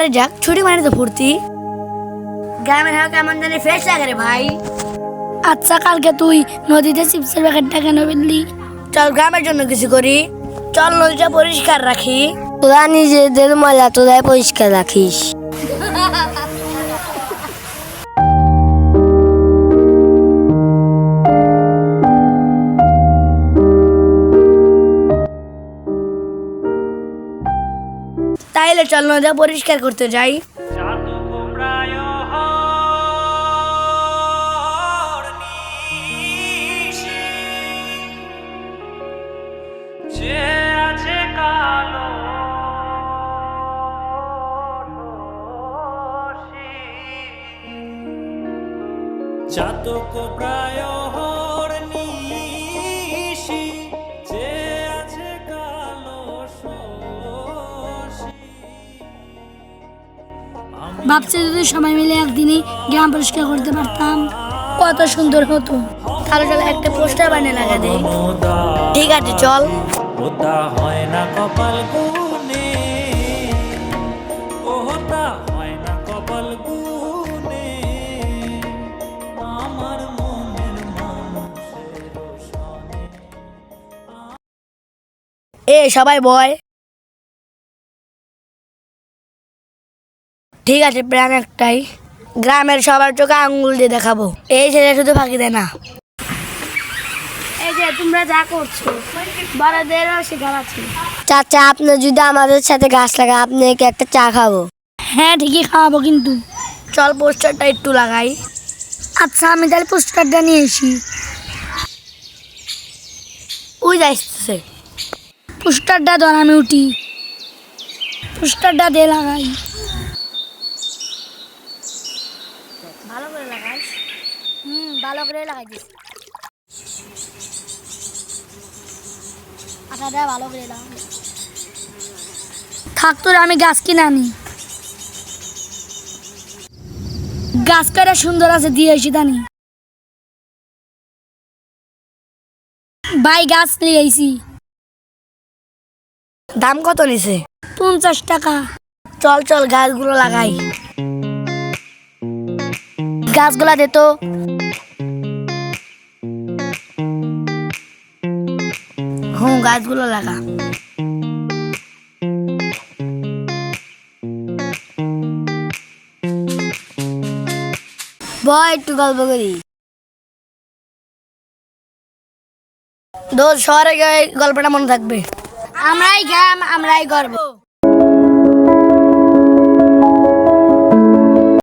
পারে যাক ছুটি মানে তো ফুর্তি। গ্রামের হাওয়া কেমন জানি ফ্রেশ লাগে রে ভাই। আচ্ছা কালকে তুই নদীতে চিপসের প্যাকেটটা কেন ফেললি চল গ্রামের জন্য কিছু করি। চল নদীটা পরিষ্কার রাখি। তোরা নিজেদের ময়লা তোরাই পরিষ্কার রাখিস। তাইলে চল নদীটা পরিষ্কার করতে যাই। জাতক প্রায় ভাবছি যদি সবাই মিলে একদিনই গ্রাম পরিষ্কার করতে পারতাম। কত সুন্দর হতো। তাহলে চল একটা পোস্টার বানিয়ে লাগা দে ঠিক আছে চল। হয় না কপাল হয় এ সবাই বয়। ঠিক আছে প্ল্যান একটাই। গ্রামের সবার চোখে আঙুল দিয়ে দেখাবো। এই ছেলে শুধু ফাঁকি দেয় না। এই যে তোমরা যা করছ বড়দেরও শেখার আছে। চাচা আপনি যদি আমাদের সাথে গাছ লাগান আপনি কি একটা চা খাব। হ্যাঁ ঠিকই খাওয়াবো কিন্তু। চল পোস্টারটা একটু লাগাই। আচ্ছা আমি তাহলে পোস্টারটা নিয়ে এসি ওই যাইতেছে পোস্টারটা ধর আমি উঠি। পোস্টারটা দিয়ে লাগাই। ভালো করে লাগাইস। হুম ভালো করে লাগাই দিস ভালো করে লাগাই থাক তোর আমি গাছ কিনে আনি। গাছ কাটা সুন্দর আছে দিয়ে এসি দানি। ভাই গাছ নিয়ে আইছি। দাম কত নিছে? পঞ্চাশ টাকা। চল চল গাছগুলো লাগাই। গাছগুলা দে তো। হুম, গাছগুলো লাগা। একটু গল্প করি। দোষ শহরে গল্পটা মনে থাকবে। আমরাই গ্রাম, আমরাই গর্ব।